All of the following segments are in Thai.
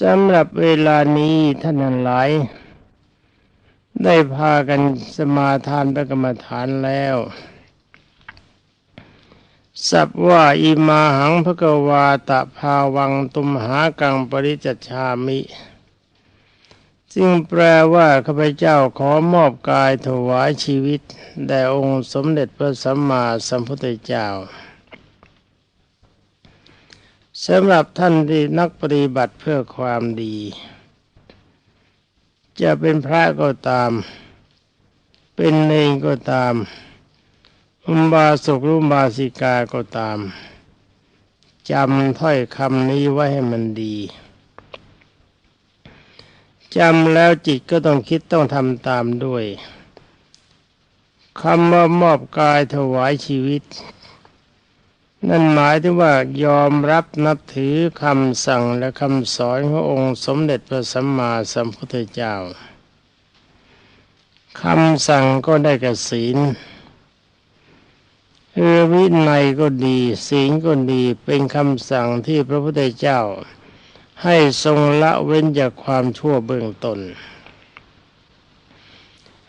สำหรับเวลานี้ท่านทั้งหลาย ได้พากันสมาทานพระกรรมฐานแล้ว สับว่าอิมาหังพระกวาตะภาวังตุมหากังปริจชามิซึ่งแปลว่าข้าพเจ้าขอมอบกายถวายชีวิต แด่องค์สมเด็จพระสัมมาสัมพุทธเจ้า สำหรับท่านที่นักปฏิบัติเพื่อความดี จะเป็นพระก็ตาม เป็นเนงก็ตามอุบาสกรุบาสิกาก็ตามจำถ้อยคำนี้ไว้ให้มันดีจำแล้วจิตก็ต้องคิดต้องทำตามด้วยคำว่ามอบกายถวายชีวิต นั่นหมายถึงว่ายอมรับนับถือคำสั่งและคำสอนขององค์สมเด็จพระสัมมาสัมพุทธเจ้าคำสั่งก็ได้กับศีลเอวินัยก็ดี ศีลก็ดีเป็นคำสั่งที่พระพุทธเจ้า ให้ทรงละเว้นจากความชั่วเบื้องตน้น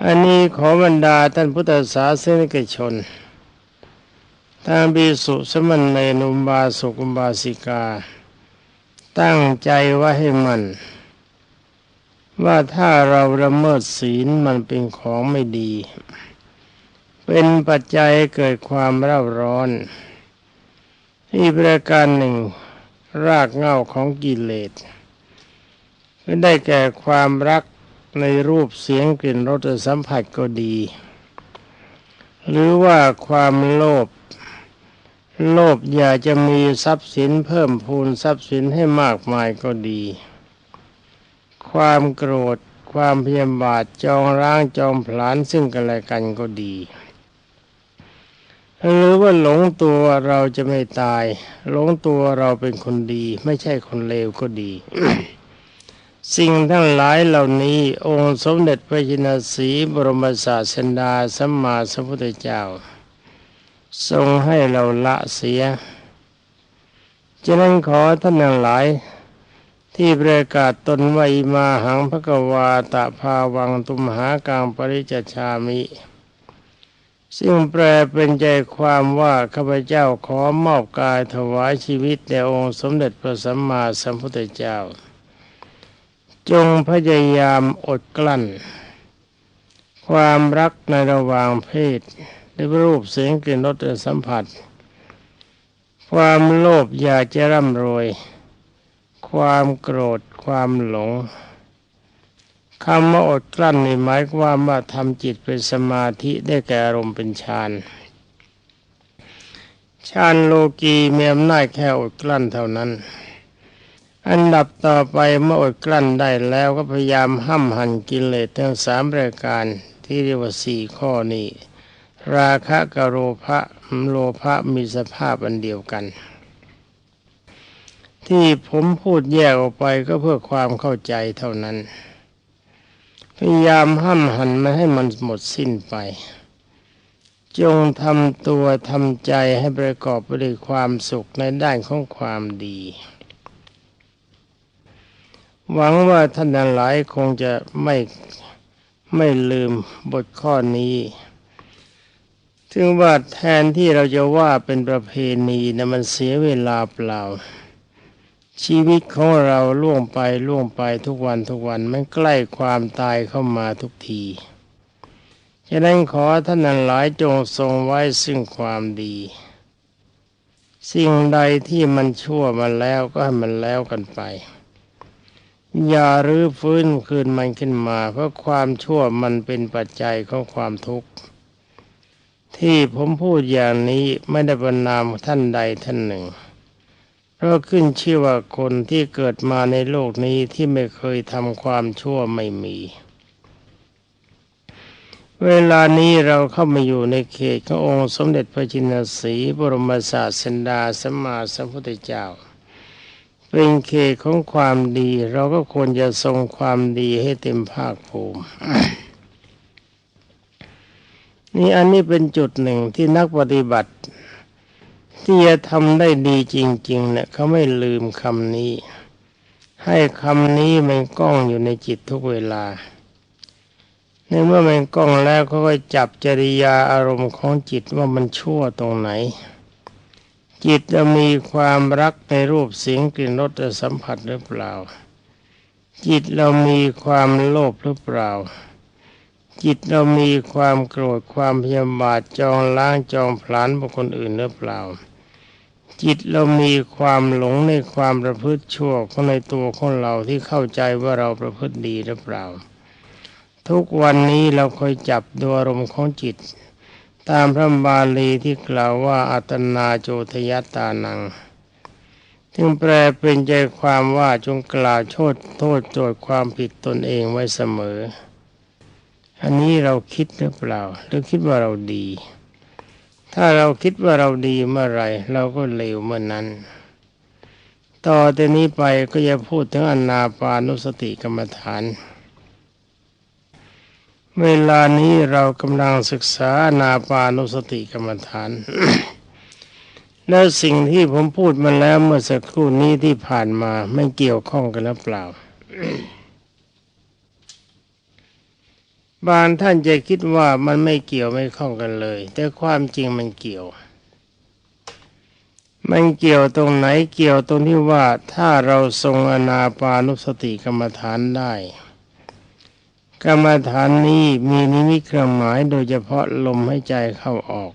อันนี้ขอบรรดาท่านพุทธศาสนิกชน ทางบีสุสมันในนุมบาสุกุมบาสิกา ตั้งใจไว่าให้มัน ว่าถ้าเราละเมิดศีลมันเป็นของไม่ดี เป็นปัจจัยเกิดความเร่าร้อนอีกประการหนึ่ง รากเหง้าของกิเลสได้แก่ความรักในรูปเสียงกลิ่นรสสัมผัสก็ดี หรือว่าความโลภ โลภอยากจะมีทรัพย์สินเพิ่มพูนทรัพย์สินให้มากมายก็ดี ความโกรธ ความพยาบาทจองร้างจองผลาญซึ่งกันและกันก็ดีหรือว่าหลงตัวเราจะไม่ตาย หลงตัวเราเป็นคนดี ไม่ใช่คนเลวก็ดี สิ่งทั้งหลายเหล่านี้ องค์สมเด็จพระจินสีบรมศาสดาสัมมาสัมพุทธเจ้า ทรงให้เราละเสียฉะนั้นขอท่านทั้งหลาย ที่ประกาศตนไว้มาหังพระกวาตะภาวังตุมหากางปริจชามิ ซึ่งแปลเป็นใจความว่าข้าพเจ้าขอมอบกายถวายชีวิตแด่องค์สมเด็จพระสัมมาสัมพุทธเจ้า จงพยายามอดกลั้น ความรักในระหว่างเพศ ในรูปเสียงกลิ่นรสสัมผัส ความโลภอยากจะร่ำรวย ความโกรธความหลงคำว่าอดกลั้นนี่หมายความว่าทำจิตเป็นสมาธิได้แก่อารมณ์เป็นฌานฌานโลกีมีอำนาจแค่อดกลั้นเท่านั้น อันดับต่อไปเมื่ออดกลั้นได้แล้วก็พยายามห้ำหันกิเลสทั้งสามรายการที่เรียกว่าสี่ข้อนี้ ราคะกับโรภะโลภะมีสภาพอันเดียวกัน ที่ผมพูดแยกออกไปก็เพื่อความเข้าใจเท่านั้น พยายามห้ามหันมาให้มันหมดสิ้นไป จงทำตัวทำใจให้ประกอบไปด้วยความสุขในด้านของความดี หวังว่าท่านหลายคงจะไม่ไม่ลืมบทข้อนี้ ถึงว่าแทนที่เราจะว่าเป็นประเพณีนะมันเสียเวลาเปล่า ชีวิตของเราล่วงไปล่วงไปทุกวันทุกวันมันใกล้ความตายเข้ามาทุกทีฉะนั้นขอท่านนันหลายจงทรงไว้ซึ่งความดี สิ่งใดที่มันชั่วมาแล้วก็ให้มันแล้วกันไป อย่ารื้อฟื้นคืนมันขึ้นมา เพราะความชั่วมันเป็นปัจจัยของความทุกข์ ที่ผมพูดอย่างนี้ไม่ได้บรรนามท่านใดท่านหนึ่ง เพราะขึ้นชื่อว่าคนที่เกิดมาในโลกนี้ที่ไม่เคยทำความชั่วไม่มี เวลานี้เราเข้ามาอยู่ในเขตขององค์สมเด็จพระจินสีบรมศาสดาสัมมาสัมพุทธเจ้า เป็นเขตของความดี เราก็ควรจะทรงความดีให้เต็มภาคภูมิ นี่อันนี้เป็นจุดหนึ่งที่นักปฏิบัติ ที่จะทำได้ดีจริงๆเนี่ยเขาไม่ลืมคำนี้ ให้คำนี้มันกล้องอยู่ในจิตทุกเวลาในเมื่อมันกล้องแล้วก็ค่อยจับจริยาอารมณ์ของจิตว่ามันชั่วตรงไหน จิตจะมีความรักในรูปเสียงกลิ่นรสและสัมผัสหรือเปล่า จิตเรามีความโลภหรือเปล่า จิตเรามีความโกรธความพยาบาทจองล้างจองผลาญบุคคลอื่นหรือเปล่า จิตเรามีความหลงในความประพฤติชั่วของในตัวของเราที่เข้าใจว่าเราประพฤติดีหรือเปล่า ทุกวันนี้เราคอยจับดูอารมณ์ของจิต ตามพระบาลีที่กล่าวว่าอัตนาโจทยตานังจึงแปลเป็นใจความว่าจงกล่าวโทษโทษโจทย์ความผิดตนเองไว้เสมอ อันนี้เราคิดหรือเปล่า หรือคิดว่าเราดี ถ้าเราคิดว่าเราดีเมื่อไรเราก็เลวเมื่อนนั้น ต่อแต่นี้ไปก็จะพูดถึงอนาปานุสติกรรมฐาน เวลานี้เรากำลังศึกษาอนาปานุสติกรรมฐาน และสิ่งที่ผมพูดมาแล้วเมื่อสักครู่นี้ที่ผ่านมาไม่เกี่ยวข้องกันหรือเปล่า บางท่านจะคิดว่ามันไม่เกี่ยวไม่ข้องกันเลย แต่ความจริงมันเกี่ยว มันเกี่ยวตรงไหนเกี่ยวตรงที่ว่าถ้าเราทรงอนาปานุสติกรรมฐานได้ กรรมฐานนี้มีนิมิตเครื่องหมายโดยเฉพาะลมให้ใจเข้าออก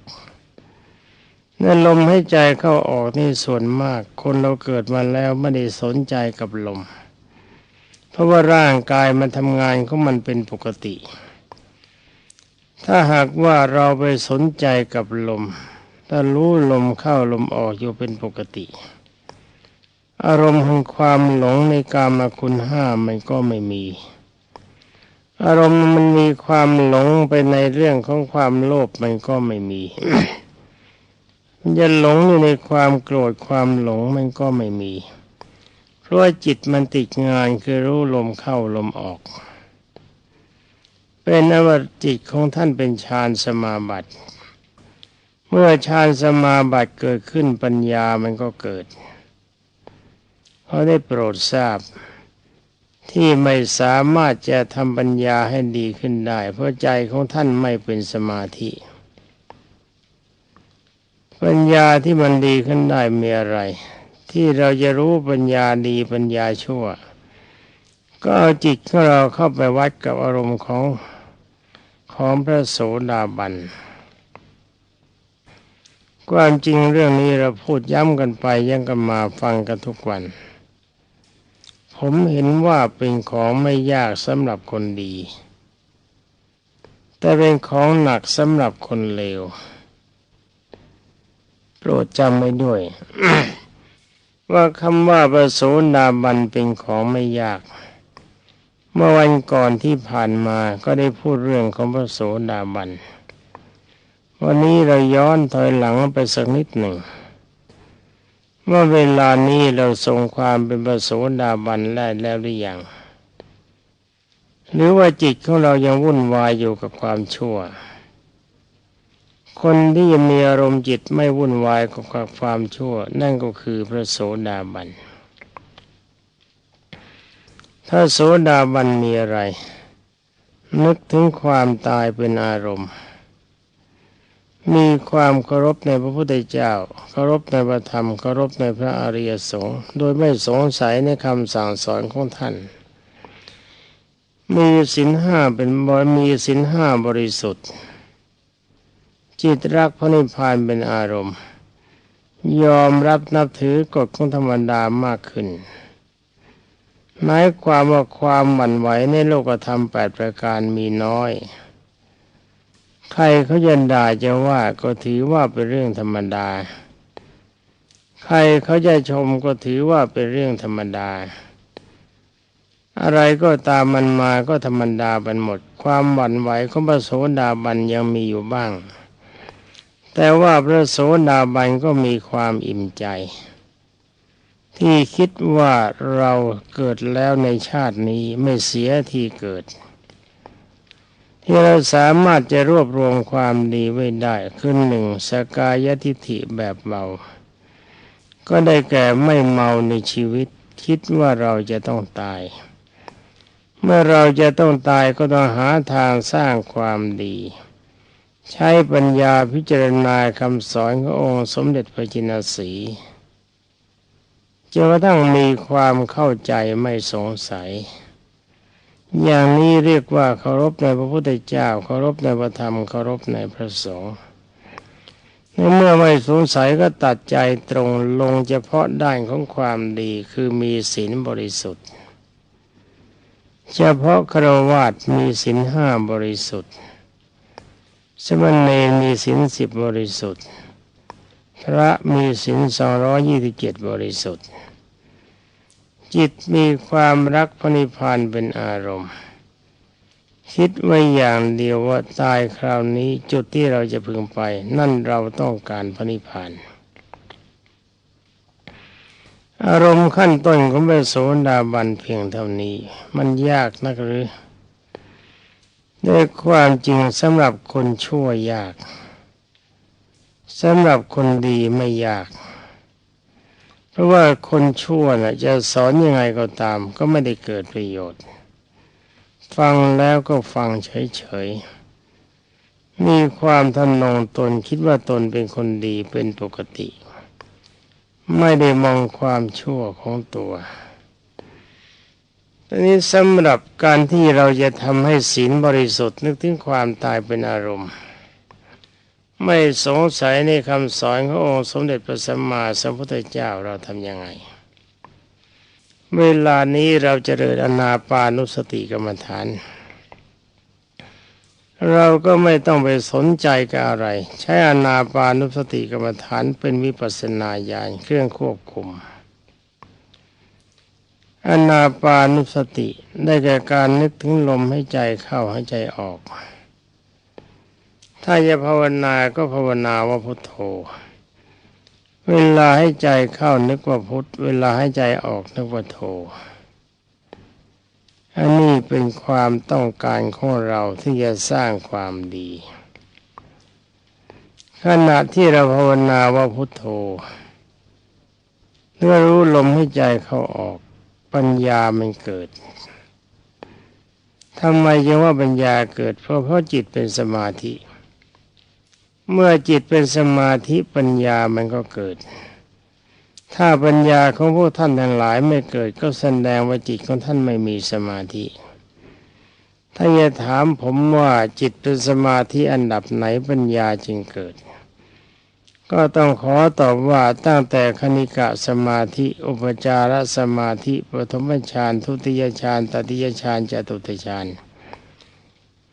นั่นลมให้ใจเข้าออกนี่ส่วนมาก คนเราเกิดมาแล้วไม่ได้สนใจกับลม เพราะว่าร่างกายมันทำงานของมันเป็นปกติ ถ้าหากว่าเราไปสนใจกับลมถ้ารู้ลมเข้าลมออกอยู่เป็นปกติ อารมณ์ของความหลงในกามคุณห้ามันก็ไม่มี อารมณ์มันมีความหลงไปในเรื่องของความโลภมันก็ไม่มีมันจะหลงอยู่ในความโกรธความหลงมันก็ไม่มี เพราะว่าจิตมันติดงานคือรู้ลมเข้าลมออก เป็นอวจิตของท่านเป็นฌานสมาบัติ เมื่อฌานสมาบัติเกิดขึ้นปัญญามันก็เกิดเขาได้โปรดทราบ ที่ไม่สามารถจะทำปัญญาให้ดีขึ้นได้ เพราะใจของท่านไม่เป็นสมาธิ ปัญญาที่มันดีขึ้นได้มีอะไร ที่เราจะรู้ปัญญาดีปัญญาชั่ว ก็เอาจิตของเราเข้าไปวัดกับอารมณ์ของ ของพระโสดาบัน ความจริงเรื่องนี้เราพูดย้ำกันไปยังกันมาฟังกันทุกวัน ผมเห็นว่าเป็นของไม่ยากสำหรับคนดี แต่เป็นของหนักสำหรับคนเลว โปรดจำไว้ด้วย ว่าคำว่าประโสดาบันเป็นของไม่ยาก เมื่อวันก่อนที่ผ่านมาก็ได้พูดเรื่องของพระโสดาบัน วันนี้เราย้อนถอยหลังไปสักนิดหนึ่งว่าเวลานี้เราทรงความเป็นพระโสดาบันได้แล้วหรือยัง หรือว่าจิตของเรายังวุ่นวายอยู่กับความชั่ว คนที่มีอารมณ์จิตไม่วุ่นวายกับความชั่ว นั่นก็คือพระโสดาบัน ถ้าโสดาบันมีอะไร นึกถึงความตายเป็นอารมณ์ มีความเคารพในพระพุทธเจ้าเคารพในพระธรรมเคารพในพระอริยสงฆ์โดยไม่สงสัยในคำสั่งสอนของท่าน มีสินห้าเป็นบมีสินห้าบริสุทธิ์ จิตรักพระนิพพานเป็นอารมณ์ ยอมรับนับถือกฎของธรรมดามากขึ้น หมายความว่าความหวั่นไหวในโลกธรรมแปดประการมีน้อย ใครเขาจะด่าจะว่าก็ถือว่าเป็นเรื่องธรรมดา ใครเขาจะชมก็ถือว่าเป็นเรื่องธรรมดา อะไรก็ตามมันมาก็ธรรมดาบันหมด ความหวั่นไหวของพระโสดาบันยังมีอยู่บ้าง แต่ว่าพระโสดาบันก็มีความอิ่มใจ ที่คิดว่าเราเกิดแล้วในชาตินี้ไม่เสียที่เกิด ที่เราสามารถจะรวบรวมความดีไว้ได้ขึ้นหนึ่งสกายทิฐิแบบเบาก็ได้แก่ไม่เมาในชีวิต คิดว่าเราจะต้องตาย เมื่อเราจะต้องตายก็ต้องหาทางสร้างความดีใช้ปัญญาพิจารณาคำสอนขององค์สมเด็จพระจินสี จนกระทั่งมีความเข้าใจไม่สงสัย อย่างนี้เรียกว่าเคารพในพระพุทธเจ้าเคารพในพระธรรมเคารพในพระสงฆ์เมื่อไม่สงสัยก็ตัดใจตรงลงเฉพาะด้านของความดีคือมีศีลบริสุทธิ์ เฉพาะครวาตมีศีลห้าบริสุทธิ์ สมณเณรมีศีลสิบบริสุทธิ์ พระมีศีลสองร้อยี่สิบเจ็ดบริสุทธิ์ จิตมีความรักพระนิพพานเป็นอารมณ์ คิดไว้อย่างเดียวว่าตายคราวนี้จุดที่เราจะพึงไป นั่นเราต้องการพระนิพพานอารมณ์ขั้นต้นของพระโสดาบันเพียงเท่านี้ มันยากนักหรือด้วยความจริงสำหรับคนชั่วยาก สำหรับคนดีไม่ยาก เพราะว่าคนชั่วนะจะสอนยังไงก็ตาม ก็ไม่ได้เกิดประโยชน์ ฟังแล้วก็ฟังเฉยๆ มีความทนงตนคิดว่าตนเป็นคนดีเป็นปกติ ไม่ได้มองความชั่วของตัวตอนนี้สำหรับการที่เราจะทำให้ศีลบริสุทธิ์นึกถึงความตายเป็นอารมณ์ ไม่สงสัยในคำสอนขององค์สมเด็จพระสัมมาสัมพุทธเจ้าเราทำยังไง เวลานี้เราจะเริญอนาปานุสติกรรมฐาน เราก็ไม่ต้องไปสนใจกับอะไร ใช้อนาปานุสติกรรมฐานเป็นวิปัสนาญาณเครื่องควบคุมอนาปานุสติได้แก่การนึกถึงลมให้ใจเข้าให้ใจออก ถ้าจะภาวนาก็ภาวนาว่าพุทโธ เวลาให้ใจเข้านึกว่าพุทธเวลาให้ใจออกนึกว่าโทอันนี้เป็นความต้องการของเราที่จะสร้างความดี ขณะที่เราภาวนาว่าพุทโธเมื่อรู้ลมให้ใจเข้าออกปัญญามันเกิดทำไมยังว่าปัญญาเกิด เพราะเพราะจิตเป็นสมาธิ เมื่อจิตเป็นสมาธิปัญญามันก็เกิด ถ้าปัญญาของพวกท่านทั้งหลายไม่เกิด ก็แสดงว่าจิตของท่านไม่มีสมาธิ ถ้าจะถามผมว่าจิตเป็นสมาธิอันดับไหนปัญญาจึงเกิด ก็ต้องขอตอบว่าตั้งแต่คณิกะสมาธิ อุปจารสมาธิปฐมฌานทุติยฌานตติยฌานจตุตฌาน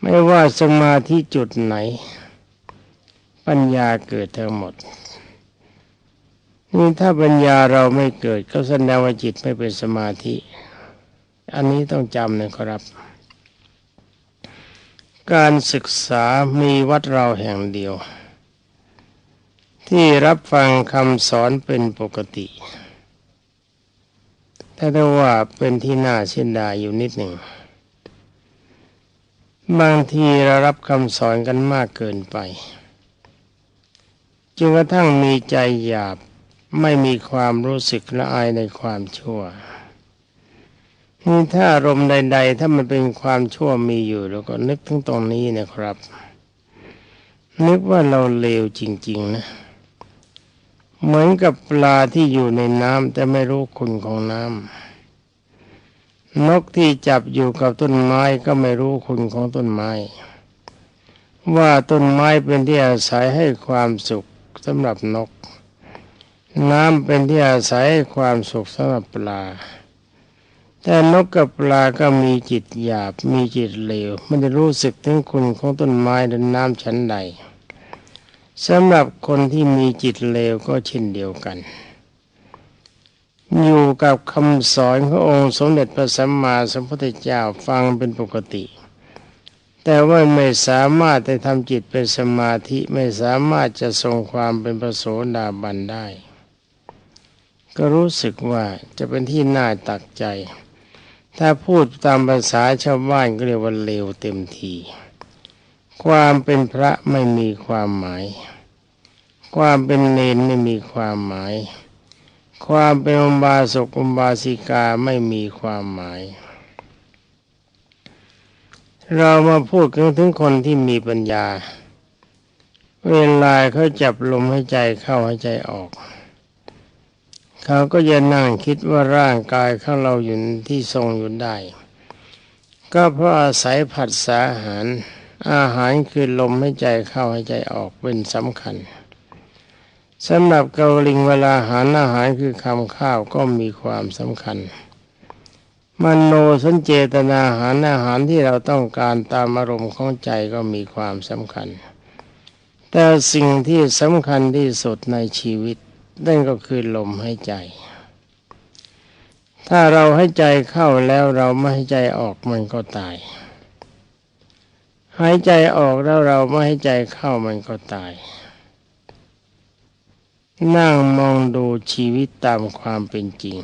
ไม่ว่าสมาธิจุดไหน ปัญญาเกิดทั้งหมด นี่ถ้าปัญญาเราไม่เกิด ก็แสดงว่าจิตไม่เป็นสมาธิ อันนี้ต้องจำนะครับ การศึกษามีวัดเราแห่งเดียว ที่รับฟังคำสอนเป็นปกติแต่ถ้าว่าเป็นที่น่าเสียดายอยู่นิดหนึ่ง บางทีเรารับคำสอนกันมากเกินไป จนกระทั่งมีใจหยาบไม่มีความรู้สึกละอายในความชั่วนี่ถ้าอารมณ์ใด ๆ ถ้ามันเป็นความชั่วมีอยู่เราก็นึกถึงตรงนี้นะครับ นึกว่าเราเลวจริง ๆ นะ เหมือนกับปลาที่อยู่ในน้ำแต่ไม่รู้คุณของน้ำนกที่จับอยู่กับต้นไม้ก็ไม่รู้คุณของต้นไม้ ว่าต้นไม้เป็นที่อาศัยให้ความสุข สำหรับนก น้ำเป็นที่อาศัยความสุขสำหรับปลา แต่นกกับปลาก็มีจิตหยาบมีจิตเลวมันจะรู้สึกถึงคุณของต้นไม้และน้ำชั้นใดสำหรับคนที่มีจิตเลวก็เช่นเดียวกัน อยู่กับคำสอนขององค์สมเด็จพระสัมมาสัมพุทธเจ้าฟังเป็นปกติ แต่ว่าไม่สามารถจะทำจิตเป็นสมาธิไม่สามารถจะทรงความเป็นประโสดาบันได้ ก็รู้สึกว่าจะเป็นที่น่าตักใจ ถ้าพูดตามภาษาชาวบ้านก็เรียกว่าเลวเต็มที ความเป็นพระไม่มีความหมาย ความเป็นเลนไม่มีความหมาย ความเป็นอุบาสกอุบาสิกาไม่มีความหมาย เรามาพูดถึงคนที่มีปัญญา เวลาเขาจับลมให้ใจเข้าให้ใจออก เขาก็จะนั่งคิดว่าร่างกายของเราอยู่ที่ทรงอยู่ได้ ก็เพราะอาศัยผัสสะอาหาร อาหารคือลมให้ใจเข้าให้ใจออกเป็นสำคัญสำหรับเกาลิงเวลาหารอาหารคือคำข้าวก็มีความสำคัญ มโนสัญเจตนาหารอาหารที่เราต้องการตามอารมณ์ของใจก็มีความสำคัญ แต่สิ่งที่สำคัญที่สุดในชีวิตนั่นก็คือลมให้ใจ ถ้าเราให้ใจเข้าแล้วเราไม่ให้ใจออกมันก็ตาย หายใจออกแล้วเราไม่ให้ใจเข้ามันก็ตาย นั่งมองดูชีวิตตามความเป็นจริง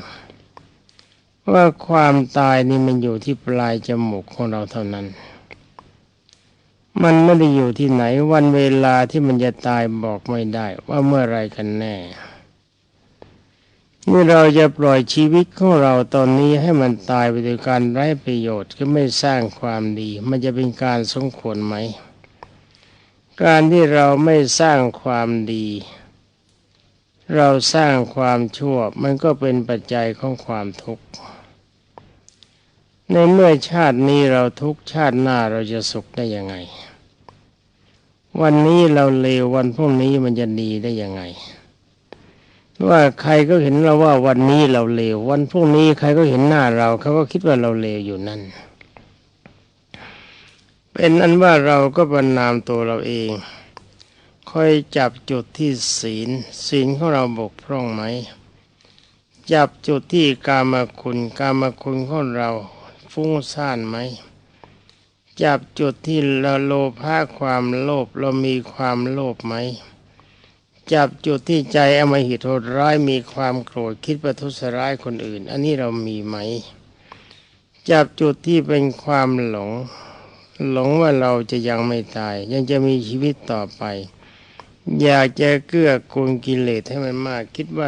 ว่าความตายนี่มันอยู่ที่ปลายจมูกของเราเท่านั้น มันไม่ได้อยู่ที่ไหนวันเวลาที่มันจะตายบอกไม่ได้ ว่าเมื่อไรกันแน่เมื่อเราจะปล่อยชีวิตของเราตอนนี้ให้มันตายไปโดยการไร้ประโยชน์ก็ไม่สร้างความดี มันจะเป็นการสมควรไหม การที่เราไม่สร้างความดี เราสร้างความชั่วมันก็เป็นปัจจัยของความทุกข์ ในเมื่อชาตินี้เราทุกชาติหน้าเราจะสุขได้ยังไง วันนี้เราเลววันพรุ่งนี้มันจะดีได้ยังไง ว่าใครก็เห็นเราว่าวันนี้เราเลววันพรุ่งนี้ใครก็เห็นหน้าเราเขาก็คิดว่าเราเลวอยู่นั่น เป็นอันว่าเราก็บรรนามตัวเราเองคอยจับจุดที่ศีล ศีลของเราบกพร่องไหมจับจุดที่กามคุณกามคุณของเรา ฟุ้งซ่านไหมจับจุดที่เราโลภะความโลภเรามีความโลภไหมจับจุดที่ใจอมหิตโหดร้ายมีความโกรธคิดประทุษร้ายคนอื่น อันนี้เรามีไหม จับจุดที่เป็นความหลง หลงว่าเราจะยังไม่ตาย ยังจะมีชีวิตต่อไป อยากจะเกื้อกูลกิเลสให้มันมาก คิดว่า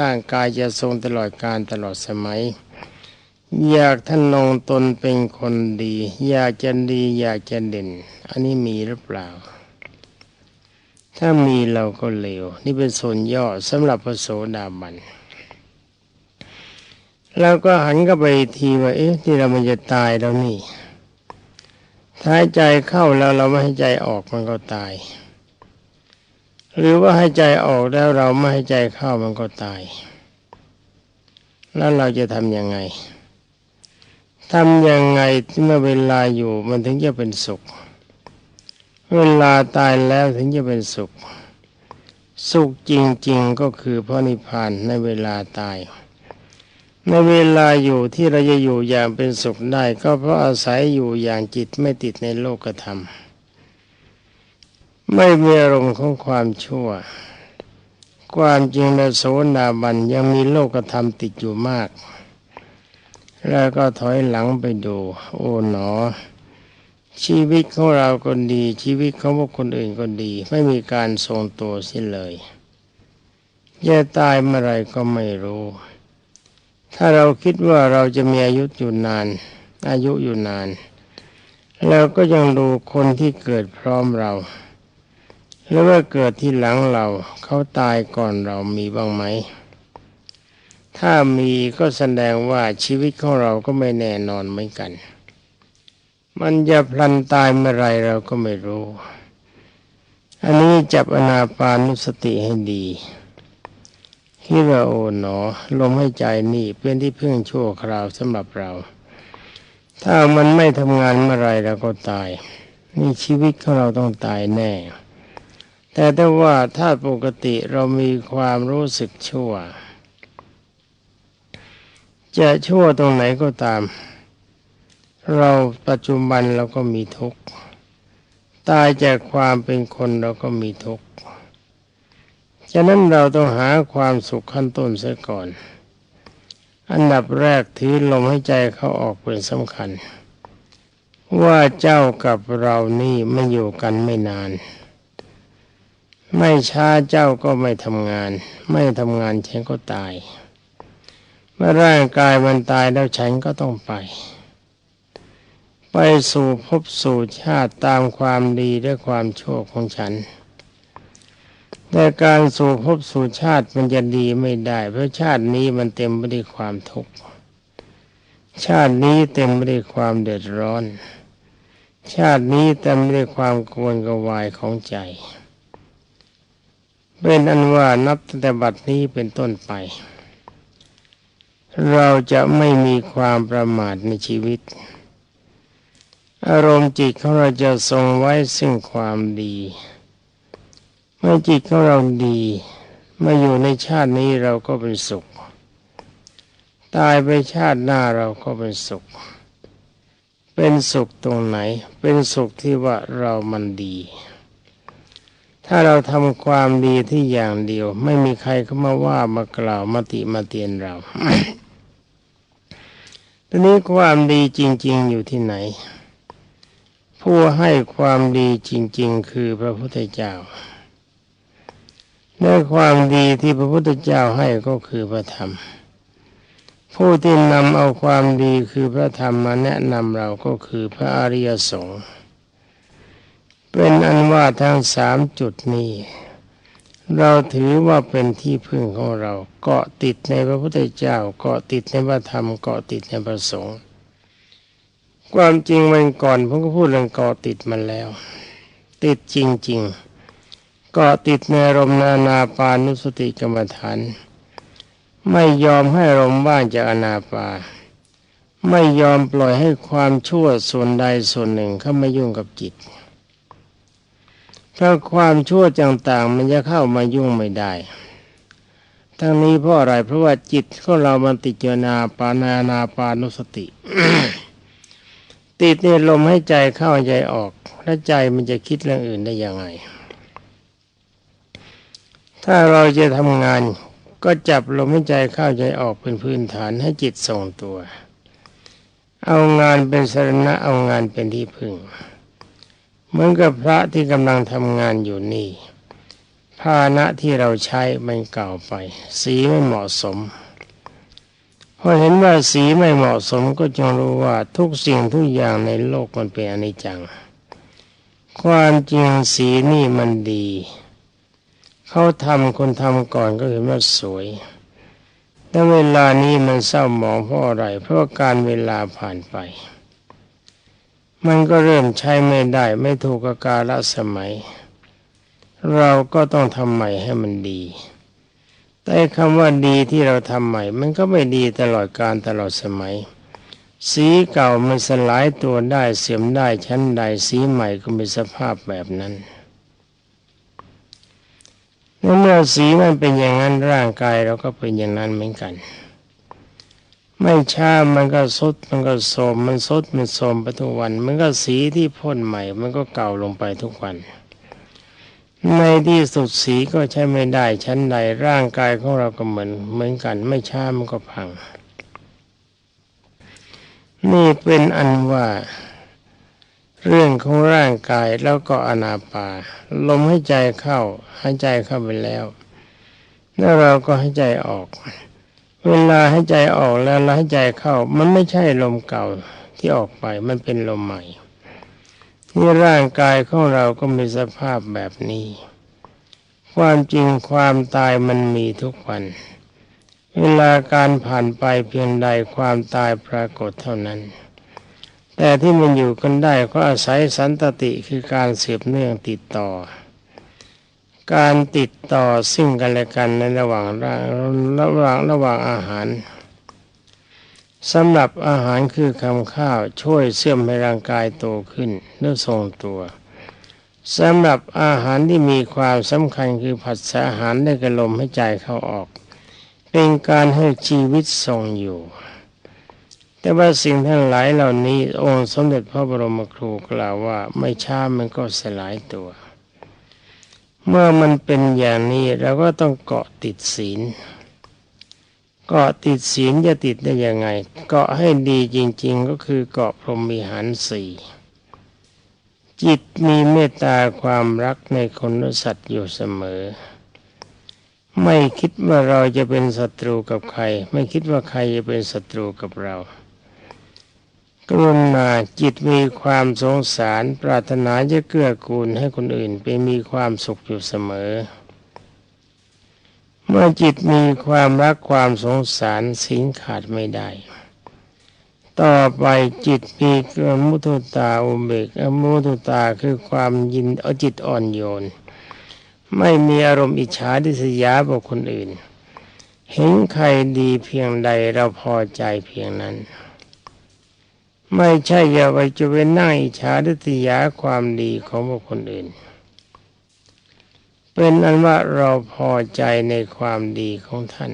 ร่างกายจะทรงตลอดการตลอดสมัย อยากท่านนงตนเป็นคนดี อยากจะดี อยากจะเด่น อันนี้มีหรือเปล่า ถ้ามีเราก็เลว นี่เป็นส่วนย่อสำหรับพระโสดาบันแล้วก็หันก็ไปทีว่าเอ๊ะที่เรามันจะตายแล้วนี่ถ้าใจเข้าแล้วเราไม่ให้ใจออกมันก็ตาย หรือว่าให้ใจออกแล้วเราไม่ให้ใจเข้ามันก็ตาย แล้วเราจะทำยังไง ทำยังไงที่เมื่อเวลาอยู่มันถึงจะเป็นสุข เวลาตายแล้วถึงจะเป็นสุข สุขจริง ๆก็คือพระนิพพานในเวลาตาย ในเวลาอยู่ที่เราจะอยู่อย่างเป็นสุขได้ ก็เพราะอาศัยอยู่อย่างจิตไม่ติดในโลกธรรม ไม่มีอารมณ์ของความชั่ว ความจริงในโสนาบันยังมีโลกธรรมติดอยู่มาก แล้วก็ถอยหลังไปดู โอ้หนอ ชีวิตของเราก็ดี ชีวิตของพวกคนอื่นก็ดี ไม่มีการทรงตัวสิเลยจะตายเมื่อไรก็ไม่รู้ ถ้าเราคิดว่าเราจะมีอายุอยู่นาน อายุอยู่นานแล้วก็ยังดูคนที่เกิดพร้อมเรา แล้วว่าเกิดที่หลังเราเขาตายก่อนเรามีบ้างไหม ถ้ามีก็แสดงว่าชีวิตของเราก็ไม่แน่นอนเหมือนกัน มันจะพลันตายเมื่อไรเราก็ไม่รู้ อันนี้จับอนาปานุสติให้ดีคิดว่าโอหนอ ลมให้ใจนี่เป็นที่พึ่งชั่วคราวสำหรับเรา ถ้ามันไม่ทำงานเมื่อไรเราก็ตาย นี่ชีวิตของเราต้องตายแน่ แต่ถ้าว่าถ้าปกติเรามีความรู้สึกชั่ว จะชั่วตรงไหนก็ตาม เราปัจจุบันเราก็มีทุกข์ตายจากความเป็นคนเราก็มีทุกข์ฉะนั้นเราต้องหาความสุขขั้นต้นเสียก่อน อันดับแรกถือลมให้ใจเขาออกเป็นสำคัญ ว่าเจ้ากับเรานี่ไม่อยู่กันไม่นาน ไม่ช้าเจ้าก็ไม่ทำงาน ไม่ทำงานฉันก็ตาย เมื่อร่างกายมันตายแล้วฉันก็ต้องไป ไปสู่ภพสู่ชาติตามความดีและความโชั่วของฉัน แต่การสู่ภพสู่ชาติมันจะดีไม่ได้ เพราะชาตินี้มันเต็มไปด้วยความทุกข์ชาตินี้เต็มไปด้วยความเดือดร้อน ชาตินี้เต็มไปด้วยความกวนกวายของใจ เป็นอันว่านับตั้งแต่บัดนี้เป็นต้นไป เราจะไม่มีความประมาทในชีวิต อารมณ์จิตของเราจะทรงไว้ซึ่งความดี เมื่อจิตของเราดีเมาออยู่ในชาตินี้เราก็เป็นสุข ตายไปชาติหน้าเราก็เป็นสุข เป็นสุขตรงไหน เป็นสุขที่ว่าเรามันดี ถ้าเราทำความดีที่อย่างเดียว ไม่มีใครเข้ามามามากล่าวมาติมาเตียนเรา ทีนี้ความดีจริง ๆ อยู่ที่ไหน ผู้ให้ความดีจริง ๆ คือพระพุทธเจ้าในความดีที่พระพุทธเจ้าให้ก็คือพระธรรม ผู้ที่นำเอาความดีคือพระธรรมมาแนะนำเราก็คือพระอริยสงฆ์เป็นอันว่าทั้งสามจุดนี้ เราถือว่าเป็นที่พึ่งของเรา เกาะติดในพระพุทธเจ้า เกาะติดในพระธรรม เกาะติดในพระสงฆ์ ความจริงมันก่อนผมก็พูดเรื่องเกาะติดมันแล้ว ติดจริง ๆ เกาะติดในลมนานาปานุสติกรรมฐาน ไม่ยอมให้ลมว่างจากอนาปา ไม่ยอมปล่อยให้ความชั่วส่วนใดส่วนหนึ่งเข้ามายุ่งกับจิต ถ้าความชั่วต่างๆ มันจะเข้ามายุ่งไม่ได้ ทั้งนี้เพราะอะไรเพราะว่าจิตของเรามันติดเจนาปานานาปานุสติ ติดในลมให้ใจเข้าใจออก แล้วใจมันจะคิดเรื่องอื่นได้ยังไง ถ้าเราจะทำงานก็จับลมให้ใจเข้าใจออกเป็นพื้นฐานให้จิตทรงตัว เอางานเป็นสรณะเอางานเป็นที่พึ่ง เหมือนกับพระที่กำลังทำงานอยู่นี่ ภาณะที่เราใช้มันเก่าไป สีไม่เหมาะสมพอเห็นว่าสีไม่เหมาะสมก็จงรู้ว่าทุกสิ่งทุกอย่างในโลกมันเป็นอนิจจัง ความจริงสีนี่มันดี เขาทำคนทำก่อนก็เห็นว่าสวยแต่เวลานี้มันเศร้าหมองเพราะอะไรเพราะการเวลาผ่านไป มันก็เริ่มใช้ไม่ได้ไม่ถูกกาลสมัย เราก็ต้องทำใหม่ให้มันดี แต่คำว่าดีที่เราทำใหม่ มันก็ไม่ดีตลอดการตลอดสมัย สีเก่ามันสลายตัวได้เสื่อมได้ชั้นใดสีใหม่ก็มีสภาพแบบนั้นเมื่อสีมันเป็นอย่างนั้นร่างกายเราก็เป็นอย่างนั้นเหมือนกัน ไม่ช้ามันก็สดมันก็โสมมันสดมันโสมไปทุกวัน มันก็สีที่พ่นใหม่ มันก็เก่าลงไปทุกวัน ในที่สุดสีก็ใช้ไม่ได้ชั้นใดร่างกายของเราก็เหมือน เหมือนกัน ไม่ช้ามันก็พัง นี่เป็นอันว่าเรื่องของร่างกายแล้วก็อนาปา ลมให้ใจเข้าให้ใจเข้าไปแล้ว แล้วเราก็ให้ใจออก เวลาให้ใจออกแล้วให้ใจเข้า มันไม่ใช่ลมเก่าที่ออกไปมันเป็นลมใหม่นี่ร่างกายของเราก็มีสภาพแบบนี้ ความจริงความตายมันมีทุกวัน เวลาการผ่านไปเพียงใดความตายปรากฏเท่านั้น แต่ที่มันอยู่กันได้ก็อาศัยสันตติคือการเสียบเนื่องติดต่อ การติดต่อซึ่งกันและกันในระหว่างระหว่างระหว่างอาหารสำหรับอาหารคือคำข้าวช่วยเสื่อมให้ร่างกายโตขึ้นเนื้อทรงตัวสำหรับอาหารที่มีความสำคัญคือผัสสะอาหารได้กระลมให้ใจเข้าออก เป็นการให้ชีวิตทรงอยู่ แต่ว่าสิ่งทั้งหลายเหล่านี้องค์สมเด็จพระบรมครูกล่าวว่าไม่ช้ามันก็สลายตัว เมื่อมันเป็นอย่างนี้เราก็ต้องเกาะติดศีลเกาะติดศีลจะติดได้ยังไง เกาะให้ดีจริง ๆ ก็คือเกาะพรหมีหารสี่จิตมีเมตตาความรักในคนและสัตว์อยู่เสมอ ไม่คิดว่าเราจะเป็นศัตรูกับใคร ไม่คิดว่าใครจะเป็นศัตรูกับเรา กรุณาจิตมีความสงสาร ปรารถนาจะเกื้อกูลให้คนอื่นไปมีความสุขอยู่เสมอ เมื่อจิตมีความรักความสงสารสิงขาดไม่ได้ ต่อไปจิตมีเกิมุทุตาอุเบกมุทุตาคือความยินเอาจิตอ่อนโยน ไม่มีอารมณ์อิจฉาดิษยาบุคคลอื่น เห็นใครดีเพียงใดเราพอใจเพียงนั้น ไม่ใช่อย่าไปจะเป็นนั่งอิจฉาดิษยาความดีของบุคคลอื่น เป็นอันว่าเราพอใจในความดีของท่าน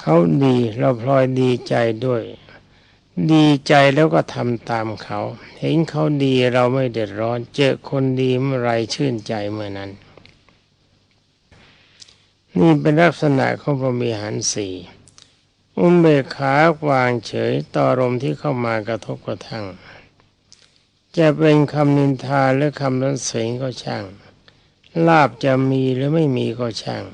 เขาดีเราพลอยดีใจด้วย ดีใจแล้วก็ทำตามเขา เห็นเขาดีเราไม่เดือดร้อน เจอคนดีเมื่อไรชื่นใจเมื่อนั้น นี่เป็นลักษณะของพระมีหันสี่ อุเบกขาวางเฉยต่อรมที่เข้ามากระทบกระทั่ง จะเป็นคำนินทาหรือคำนั้นเสงก็ช่าง ลาบจะมีหรือไม่มีก็ช่าง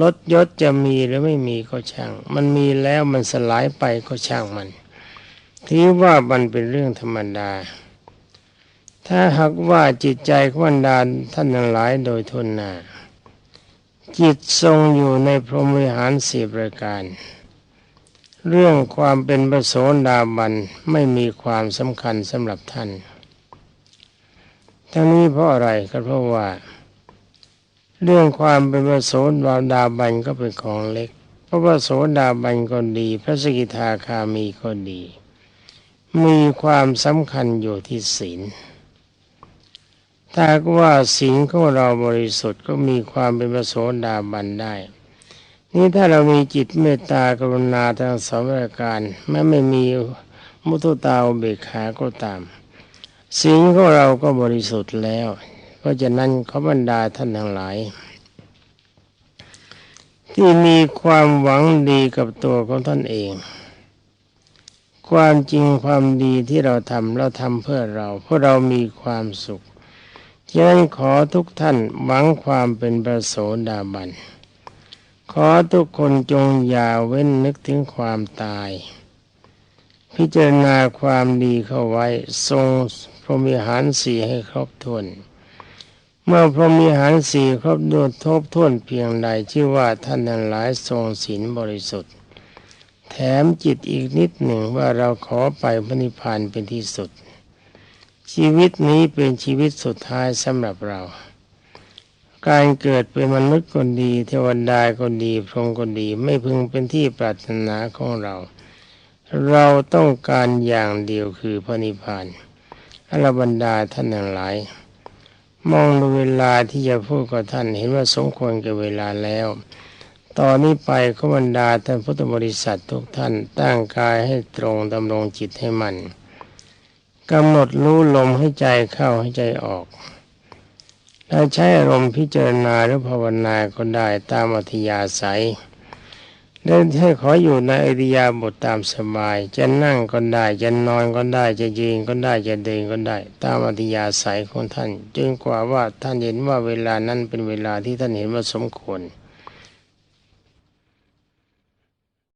ลดยศจะมีหรือไม่มีก็ช่าง มันมีแล้วมันสลายไปก็ช่างมันถือว่ามันเป็นเรื่องธรรมดา ถ้าหากว่าจิตใจขวันดานท่านทั้งหลายโดยทุนนาจิตทรงอยู่ในพรหมวิหารสี่ประการ เรื่องความเป็นประโสดาบันไม่มีความสำคัญสำหรับท่าน ทั้งนี้เพราะอะไรก็เพราะว่า เรื่องความเป็นประโสดาบันก็เป็นของเล็ก เพราะว่าโสดาบันก็ดี พระสกิทาคามีก็ดี มีความสำคัญอยู่ที่ศีล ถ้าว่าศีลของเราบริสุทธิ์ก็มีความเป็นประโสดาบันได้ นี่ถ้าเรามีจิตเมตตากรุณาทั้งสองประการแม้ไม่มีมุตุตาเบกขาก็ตามศีลของเราก็บริสุทธิ์แล้ว เพราะฉะนั้นขบรรดาท่านทั้งหลาย ที่มีความหวังดีกับตัวของท่านเอง ความจริงความดีที่เราทำเราทำเพื่อเราเพราะเรามีความสุขฉะนั้นขอทุกท่านหวังความเป็นประโสดาบัน ขอทุกคนจงอย่าเว้นนึกถึงความตาย พิจารณาความดีเข้าไว้ ทรงพรหมิหารสี่ให้ครบถ้วน เมื่อพรหมิหารสี่ครบด้วทบท้วนเพียงใดชื่อว่าท่านนั้นหลายทรงศีลบริสุทธิ์ แถมจิตอีกนิดหนึ่งว่าเราขอไปพระนิพพานเป็นที่สุด ชีวิตนี้เป็นชีวิตสุดท้ายสำหรับเรา การเกิดเป็นมนุษย์คนดี เทวดาคนดีพรหมคนดีไม่พึงเป็นที่ปรารถนาของเรา เราต้องการอย่างเดียวคือพระนิพพานอรบรรดาท่านทั้งหลาย มองดูเวลาที่จะพูดกับท่านเห็นว่าสมควรกับเวลาแล้ว ตอนนี้ไปขบันดาท่านพุทธบริษัททุกท่านตั้งกายให้ตรงดำรงจิตให้มันกำหนดรู้ลมให้ใจเข้าให้ใจออก ถ้าใช้อารมณ์พิจารณาหรือภาวนาก็ได้ตามอัธยาศัยเล่นให้ขออยู่ในอริยาบทตามสบาย จะนั่งก็ได้จะนอนก็ได้จะยืนก็ได้จะเดินก็ได้ ตามอัธยาศัยของท่าน จึงกว่าว่าท่านเห็นว่าเวลานั้นเป็นเวลาที่ท่านเห็นว่าสมควร